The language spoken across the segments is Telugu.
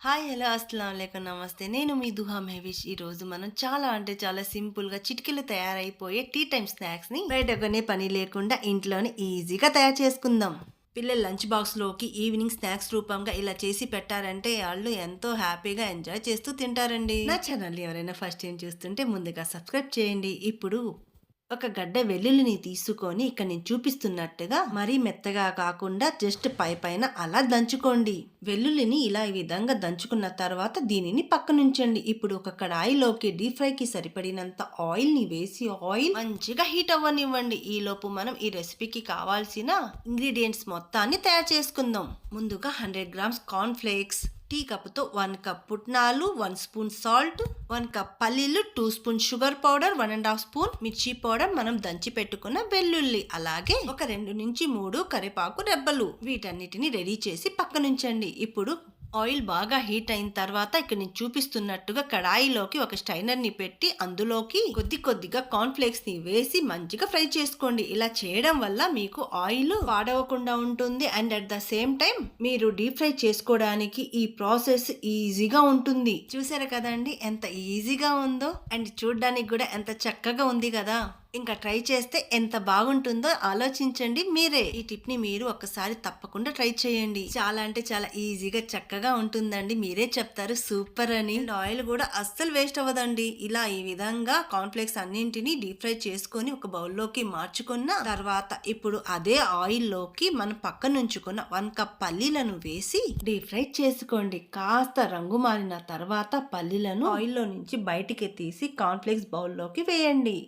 హాయ్ హలో అస్సలం అయికం నమస్తే. నేను మీ దుహా మెహవిష్ ఈ రోజు మనం చాలా అంటే చాలా సింపుల్గా తయారైపోయే టీ టైం స్నాక్స్ని బయట కొనే పని లేకుండా ఇంట్లోనే ఈజీగా తయారు చేసుకుందాం. పిల్లల లంచ్ బాక్స్లోకి ఈవినింగ్ స్నాక్స్ రూపంగా ఇలా చేసి పెట్టారంటే వాళ్ళు ఎంతో హ్యాపీగా ఎంజాయ్ చేస్తూ తింటారండి. నా ఛానల్ ఎవరైనా ఫస్ట్ టైం చూస్తుంటే ముందుగా సబ్స్క్రైబ్ చేయండి. ఇప్పుడు ఒక గడ్డ వెల్లుల్లిని తీసుకొని ఇక్కడ నేను చూపిస్తున్నట్టుగా మరీ మెత్తగా కాకుండా జస్ట్ పై పైన అలా దంచుకోండి. వెల్లుల్లిని ఇలా ఈ విధంగా దంచుకున్న తర్వాత దీనిని పక్కనుంచండి. ఇప్పుడు ఒక కడాయిలోకి డీప్ ఫ్రైకి సరిపడినంత ఆయిల్ని వేసి ఆయిల్ మంచిగా హీట్ అవ్వనివ్వండి. ఈలోపు మనం ఈ రెసిపీకి కావాల్సిన ఇంగ్రీడియంట్స్ మొత్తాన్ని తయారు చేసుకుందాం. ముందుగా hundred grams corn flakes tea కప్తో వన్ కప్ పుట్నాలు one spoon salt one cup పల్లీలు two spoon sugar powder one and half spoon మిర్చి పౌడర్ మనం దంచి పెట్టుకున్న వెల్లుల్లి. అలాగే ఒక రెండు నుంచి మూడు కరివేపాకు రెబ్బలు. వీటన్నిటిని రెడీ చేసి పక్కనుంచండి. ఇప్పుడు ఆయిల్ బాగా హీట్ అయిన తర్వాత ఇక్కడ నేను చూపిస్తున్నట్టుగా కడాయిలోకి ఒక స్టైనర్ని పెట్టి అందులోకి కొద్ది కొద్దిగా కార్న్ వేసి మంచిగా ఫ్రై చేసుకోండి. ఇలా చేయడం వల్ల మీకు ఆయిల్ పాడవకుండా ఉంటుంది and at the same time మీరు డీప్ ఫ్రై చేసుకోవడానికి ఈ ప్రాసెస్ ఈజీగా ఉంటుంది. చూసారు కదండి? ఎంత ఈజీగా ఉందో అండ్ చూడడానికి కూడా ఎంత చక్కగా ఉంది కదా? ఇంకా ట్రై చేస్తే ఎంత బాగుంటుందో ఆలోచించండి మీరే. ఈ టిప్ని మీరు ఒకసారి తప్పకుండా ట్రై చేయండి. చాలా అంటే చాలా ఈజీగా చక్కగా ఉంటుందండి. మీరే చెప్తారు సూపర్ అని. ఆయిల్ కూడా అస్సలు వేస్ట్ అవ్వదండి. ఇలా ఈ విధంగా కాన్ఫ్లెక్స్ అన్నింటిని డీప్ ఫ్రై చేసుకొని ఒక బౌల్లోకి మార్చుకున్న తర్వాత ఇప్పుడు అదే ఆయిల్లోకి మనం పక్కన ఉంచుకున్న వన్ కప్ పల్లీలను వేసి డీప్ ఫ్రై చేసుకోండి. కాస్త రంగు మారిన తర్వాత పల్లీలను ఆయిల్లో నుంచి బయటికి తీసి కాన్ఫ్లెక్స్ బౌల్లోకి వేయండి.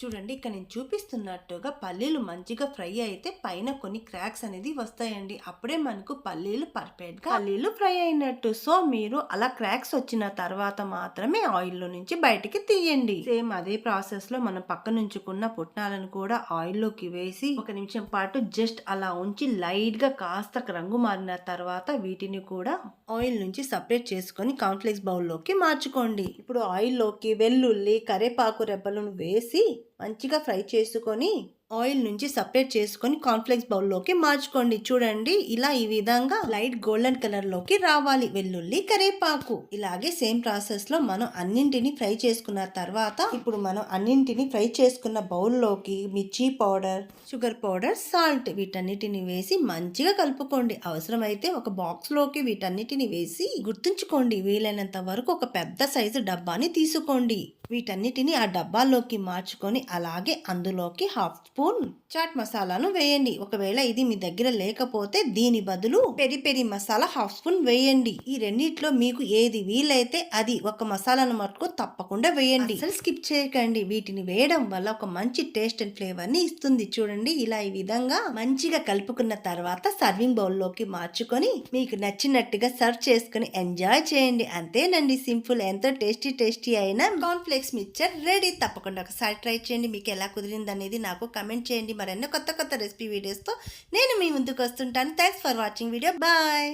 చూడండి ఇక్కడ నేను చూపిస్తున్నట్టుగా పల్లీలు మంచిగా ఫ్రై అయితే పైన కొన్ని క్రాక్స్ అనేది వస్తాయండి. అప్పుడే మనకు పల్లీలు పర్ఫెక్ట్గా పల్లీలు ఫ్రై అయినట్టు. సో మీరు అలా క్రాక్స్ వచ్చిన తర్వాత మాత్రమే ఆయిల్లో నుంచి బయటికి తీయండి. సేమ్ అదే ప్రాసెస్లో మనం పక్క నుంచుకున్న పుట్నాలను కూడా ఆయిల్లోకి వేసి ఒక నిమిషం పాటు జస్ట్ అలా ఉంచి లైట్గా కాస్త రంగు మారిన తర్వాత వీటిని కూడా ఆయిల్ నుంచి సపరేట్ చేసుకొని కాన్ఫ్లెక్స్ బౌల్లోకి మార్చుకోండి. ఇప్పుడు ఆయిల్లోకి వెల్లుల్లి కరేపాకు రెబ్బలను వేసి మంచిగా ఫ్రై చేసుకొని ఆయిల్ నుంచి సపరేట్ చేసుకొని కాన్ఫ్లెక్స్ బౌల్లోకి మార్చుకోండి. చూడండి ఇలా ఈ విధంగా లైట్ గోల్డెన్ కలర్లోకి రావాలి. వెల్లుల్లి కరేపాకు. ఇలాగే సేమ్ ప్రాసెస్లో మనం అన్నింటిని ఫ్రై చేసుకున్న తర్వాత ఇప్పుడు మనం అన్నింటిని ఫ్రై చేసుకున్న బౌల్లోకి మిర్చి పౌడర్ షుగర్ పౌడర్ సాల్ట్ వీటన్నిటిని వేసి మంచిగా కలుపుకోండి. అవసరమైతే ఒక బాక్స్లోకి వీటన్నిటిని వేసి గుర్తుంచుకోండి. వీలైనంత వరకు ఒక పెద్ద సైజు డబ్బాని తీసుకోండి. వీటన్నిటిని ఆ డబ్బాలోకి మార్చుకొని అలాగే అందులోకి హాఫ్ స్పూన్ చాట్ మసాలాను వేయండి. ఒకవేళ ఇది మీ దగ్గర లేకపోతే దీని బదులు peri peri masala half spoon వేయండి. ఈ రెండిట్లో మీకు ఏది వీలైతే అది ఒక మసాలాను మటుకు తప్పకుండా వేయండి. అసలు స్కిప్ చేయకండి. వీటిని వేయడం వల్ల ఒక మంచి టేస్ట్ అండ్ ఫ్లేవర్ని ఇస్తుంది. చూడండి ఇలా ఈ విధంగా మంచిగా కలుపుకున్న తర్వాత సర్వింగ్ బౌల్లోకి మార్చుకొని మీకు నచ్చినట్టుగా సర్వ్ చేసుకుని ఎంజాయ్ చేయండి. అంతేనండి సింపుల్. ఎంతో టేస్టీ టేస్టీ అయిన కాన్ఫ్లెక్స్ మిక్చర్ రెడీ. తప్పకుండా ఒకసారి ట్రై చేయండి. మీకు ఎలా కుదిరింది అనేది నాకు కమెంట్ చేయండి. మరెన్నో కొత్త కొత్త రెసిపీ వీడియోస్తో నేను మీ ముందుకు వస్తుంటాను. Thanks for watching video bye